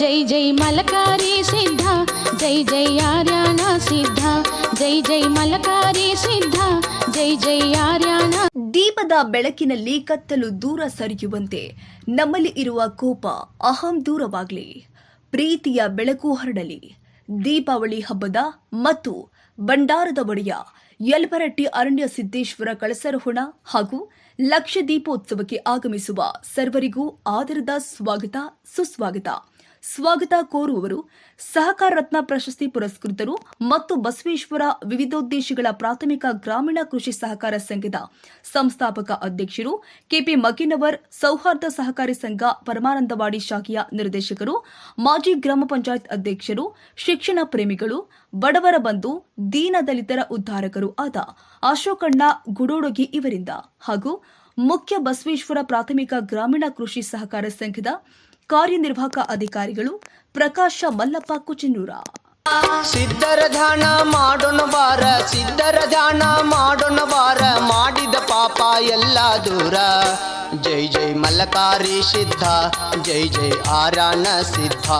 ಜೈ ಜೈ ಮಲಕಾರಿ ಸಿದ್ಧ ಜೈ ಜೈ ಆರ್ಯಾನ ಸಿದ್ಧ ಜೈ ಜೈ ಮಲಕಾರಿ ಸಿದ್ಧ ಜೈ ಜೈ ಆರ್ಯಾನ ದೀಪದ ಬೆಳಕಿನಲ್ಲಿ ಕತ್ತಲು ದೂರ ಸರಿಯುವಂತೆ ನಮ್ಮಲ್ಲಿ ಇರುವ ಕೋಪ ಅಹಂ ದೂರವಾಗಲಿ, ಪ್ರೀತಿಯ ಬೆಳಕು ಹರಡಲಿ. ದೀಪಾವಳಿ ಹಬ್ಬದ ಮತ್ತು ಭಂಡಾರದ ಒಡೆಯ ಯಲ್ಬರಟ್ಟಿ ಅರಣ್ಯ ಸಿದ್ದೇಶ್ವರ ಕಳಸರಹುಣ ಹಾಗೂ ಲಕ್ಷ ದೀಪೋತ್ಸವಕ್ಕೆ ಆಗಮಿಸುವ ಸರ್ವರಿಗೂ ಆದರದ ಸ್ವಾಗತ, ಸುಸ್ವಾಗತ. ಸ್ವಾಗತ ಕೋರುವವರು ಸಹಕಾರ ರತ್ನ ಪ್ರಶಸ್ತಿ ಪುರಸ್ಕೃತರು ಮತ್ತು ಬಸವೇಶ್ವರ ವಿವಿಧೋದ್ದೇಶಗಳ ಪ್ರಾಥಮಿಕ ಗ್ರಾಮೀಣ ಕೃಷಿ ಸಹಕಾರ ಸಂಘದ ಸಂಸ್ಥಾಪಕ ಅಧ್ಯಕ್ಷರು ಕೆಪಿ ಮಗಿನವರ್ ಸೌಹಾರ್ದ ಸಹಕಾರಿ ಸಂಘ, ಪರಮಾನಂದವಾಡಿ ಶಾಖೆಯ ನಿರ್ದೇಶಕರು, ಮಾಜಿ ಗ್ರಾಮ ಪಂಚಾಯತ್ ಅಧ್ಯಕ್ಷರು, ಶಿಕ್ಷಣ ಪ್ರೇಮಿಗಳು, ಬಡವರ ಬಂಧು, ದೀನ ದಲಿತರ ಉದ್ಧಾರಕರು ಆದ ಅಶೋಕಣ್ಣ ಗುಡೋಡಗಿ ಇವರಿಂದ ಹಾಗೂ ಮುಖ್ಯ ಬಸವೇಶ್ವರ ಪ್ರಾಥಮಿಕ ಗ್ರಾಮೀಣ ಕೃಷಿ ಸಹಕಾರ ಸಂಘದ ಕಾರ್ಯನಿರ್ವಾಹಕ ಅಧಿಕಾರಿಗಳು ಪ್ರಕಾಶ ಮಲ್ಲಪ್ಪ ಕುಚಿನೂರ. ಸಿದ್ಧರ ಧ್ಯಾನ ಮಾಡೋಣ ಬಾರ, ಸಿದ್ಧರ ಮಾಡೋಣ ಬಾರ, ಮಾಡಿದ ಪಾಪ ಎಲ್ಲ ದೂರ. ಜೈ ಜೈ ಮಲ್ಲಕಾರಿ ಸಿದ್ಧ, ಜೈ ಜೈ ಆರಾನ ಸಿದ್ಧ.